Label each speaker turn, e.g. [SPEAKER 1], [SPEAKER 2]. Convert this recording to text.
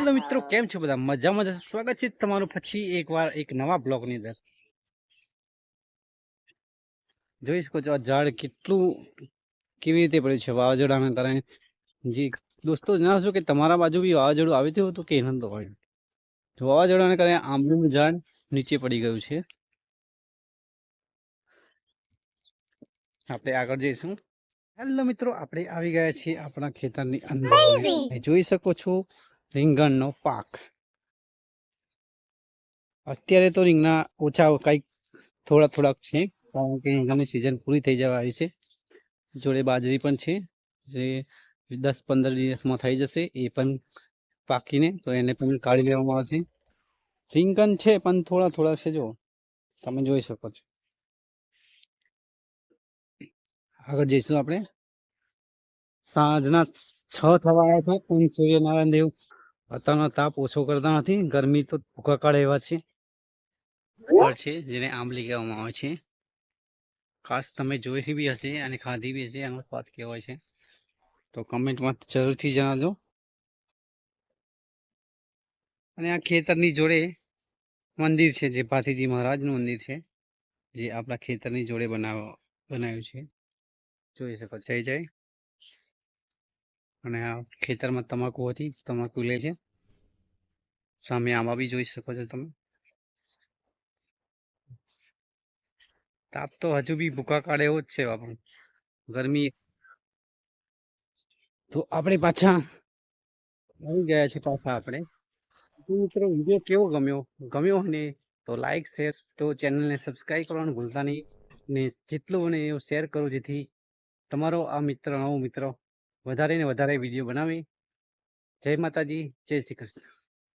[SPEAKER 1] Hello મિત્રો કેમ છો બધા? મજામાં જશો સ્વાગત છે તમારું પછી એકવાર એક નવા બ્લોગની અંદર. જોઈ શકો છો આ ઝાડ કેટલું કેવી રીતે પડ્યું છે વાવાઝોડાના કારણે. જે દોસ્તો જણાવશો કે તમારા બાજુ બી વાવાઝોડું આવ્યું હતું કે નતો હોય? તો વાવાઝોડાને કારણે આંબલીનું ઝાડ નીચે પડી ગયું છે. આપણે આગળ જઈશું. હેલો મિત્રો આપણે આવી ગયા છીએ આપણા ખેતરની અંદર. જોઈ શકો છો રીંગણનો પાક. અત્યારે તો રીંગણા ઓછા કંઈક થોડા થોડાક છે, કારણ કે રીંગણની સિઝન પૂરી થઈ જવા આવી છે. જોડે બાજરી પણ છે, જે દસ પંદર દિવસમાં થઈ જશે, એ પણ પાકીને તો એને પણ કાઢી લેવામાં આવશે. રીંગણ છે, પણ થોડા થોડા છે જો તમે જોઈ શકો છો. આગળ જઈશું આપણે. સાંજના છ થવા આવ્યા છે, પણ સૂર્યનારાયણ દેવ અત્યારનો તાપ ઓછો કરતા નથી. ગરમી તો ભૂકા કાઢે એવા છે. છે જેને આંબલી કહેવામાં આવે છે. ખાસ તમે જોઈ બી હશે અને ખાધી બી હશે એનો સ્વાદ કહેવાય છે. તો કમેન્ટમાં જરૂરથી જણાવજો. અને આ ખેતરની જોડે મંદિર છે જે ભાતીજી મહારાજનું મંદિર છે જે આપણા ખેતરની જોડે બનાવ બનાવ્યું છે. જોઈ શકો જય જય. અને આ ખેતરમાં તમાકુ હતી, તમાકુ લે છે. સામે આમાં બી જોઈ શકો છો તમે. તાપ તો હજુ બી ભૂકા કાઢે એવો જ છે આપણું ગરમી. તો આપણે પાછા આવી ગયા છે પાછા આપણે. મિત્રો, વીડિયો કેવો ગમ્યો? ગમ્યો હોય ને તો લાઈક શેર તો ચેનલને સબસ્ક્રાઈબ કરવાનું ભૂલતા નહીં. ને જેટલું બને એવું શેર કરો જેથી તમારો આ મિત્ર, નવો મિત્ર વધારે ને વધારે વીડિયો બનાવી. જય માતાજી જય શ્રી કૃષ્ણ.